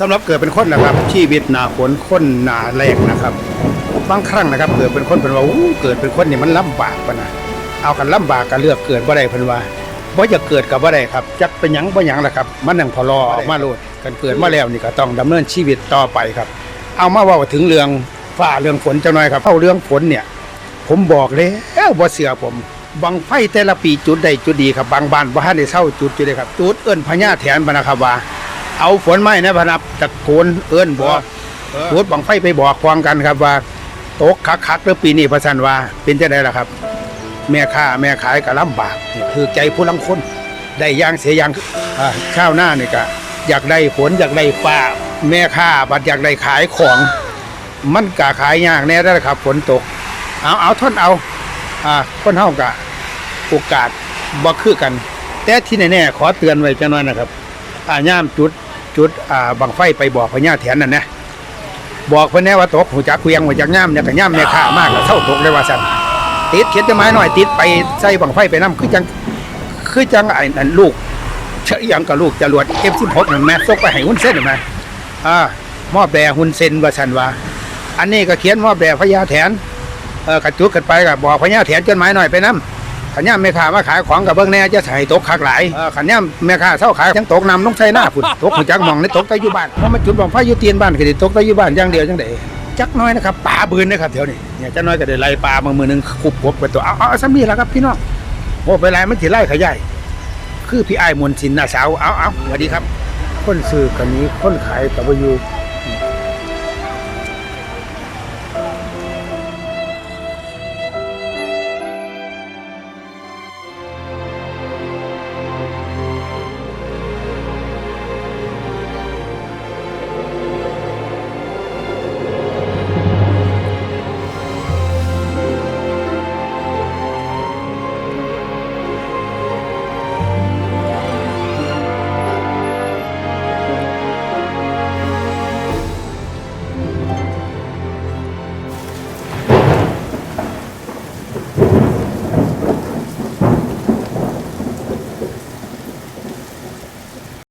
สำหรับเกิดเป็นคนนะครับ ชีวิตหนาฝนคนหนาแรงนะครับบางครั้งนะครับ เกิดเป็นคนเป็นว่าอู้เกิดเป็นคนนี่มันลำบากปะนะเอากันลำบากกันเลือกเกิดบ่ได้เพิ่นว่าบ่จะเกิดกับบ่ได้ครับจักเป็นหยังบ่หยังล่ะครับ มันยังพอรอออกมาโลดกันเกิดมาแล้วนี่ก็ต้องดำเนินชีวิตต่อไปครับ เอามาเว่าถึงเรื่องฟ้าเรื่องฝนจังหน่อยครับเข้าเรื่องฝนเนี่ย ผมบอกแล้วบ่เสือผมบังไฟแต่ละปีจุดใดจุดดีครับบางบ้านบ่ทันได้เศร้าจุดอยู่เลยครับจุดเอิ้นพญาแถนบรรนะครับว่า เอาฝนไม้นะพะนับตะโกนเอิ้นบอกจุดบังไฟไปบอกควงกันครับว่าตกคักๆเด้อปีนี้พระสันว่าเป็นจังไดล่ะครับ แม่ค้าแม่ขายก็ลำบากนี่คือใจผู้ลังคนได้อย่างเสียอย่างอ่าข้าวหน้านี่ก็อยากได้ฝนอยากได้ฟ้าแม่ค้าบัดอยากได้ขายของ มันกะขายยากแน่ได้อครับฝนตก เอาเอาทนเอาอ่าคนเฮากะโอกาสบ่คือกัน แต่ที่แน่ๆขอเตือนไว้จังหน่อยนะครับอ่าย่ามจุด จุดอ่าบังไฟไปบอกพญาแถนนั่นนะบอกเพิ่นแน่ว่าตกหูจักเวียงหูจักย่ามเนี่ยก็ย่ามแม่ค้ามากแล้วเท่าตกเลยว่าซั่นติดเขียนต้นไม้หน่อยติดไปใส่บังไฟไปนํคือจังคือจังไอ้นั่นลูกเชยยังกับลูกจรวด F16 นั่นแม่ซกไปให้หุ่นเส้นนั่นแม่อ่าม้อแบหุ่นเส้นว่าซั่นว่า อันนี้ก็เขียนม้อแบพญาแถนเออกระจุกกันไปกับบอกพญาแถนจนไม้หน่อยไปน้ำ ขันย่ามแม่ค้ามาขายของกับเบิ้งแน่จะใส่ตกคักหลายเออขันย่ามแม่ค้าเศร้าขายทั้งตกนำต้องใช้หน้าฝุ่นตกหัวจักหมองในตกใต้อยู่บ้านเพราะมันจุดบังไฟอยู่เตียนบ้านก็ได้ตกใต้อยู่บ้านอย่างเดียวจังไดจักน้อยนะครับป่าบืนนะครับแถวนี้เนี่ยจักน้อยก็ได้ไล่ปลามามือหนึงคุบกบไปตัวเอาเอาเอาซ้ำนี่แหละครับพี่น้องโอ้ไปไล่มันสิไล่ขยายคือพี่ไอ้ายมนต์สินน่าสาวเอาเอาสวัสดีครับ คนซื้อกันนี้คนขายกับอยู่